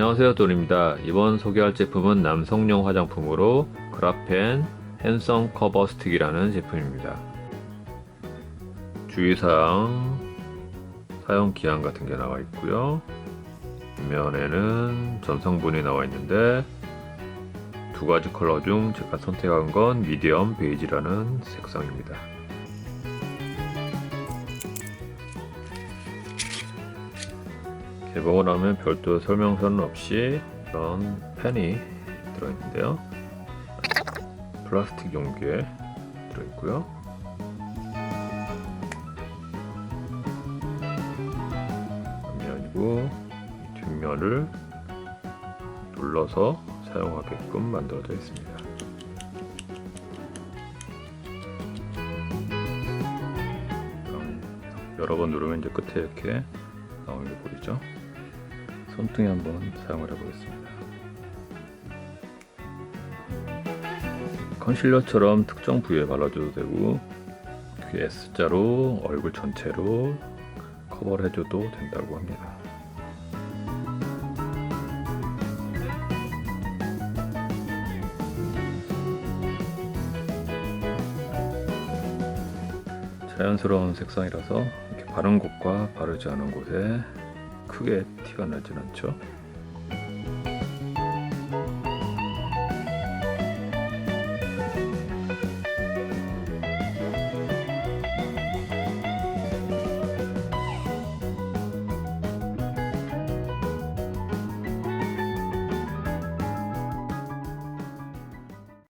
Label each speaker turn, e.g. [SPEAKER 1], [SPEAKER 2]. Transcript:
[SPEAKER 1] 안녕하세요 돈입니다. 이번 소개할 제품은 남성용 화장품으로 그라펜 핸섬 커버 스틱이라는 제품입니다. 주의사항 사용 기한 같은 게 나와 있고요. 뒷면에는 전성분이 나와 있는데 두 가지 컬러 중 제가 선택한 건 미디엄 베이지라는 색상입니다 개봉을 하면 별도 설명서는 없이 이런 펜이 들어있는데요. 플라스틱 용기에 들어있고요. 앞면이고 이 뒷면을 눌러서 사용하게끔 만들어져 있습니다. 여러 번 누르면 이제 끝에 이렇게 나오는 게 보이죠? 손등에 한번 사용을 해보겠습니다. 컨실러처럼 특정 부위에 발라줘도 되고 그 S자로 얼굴 전체로 커버를 해줘도 된다고 합니다. 자연스러운 색상이라서 이렇게 바른 곳과 바르지 않은 곳에 크게 티가 나진 않죠.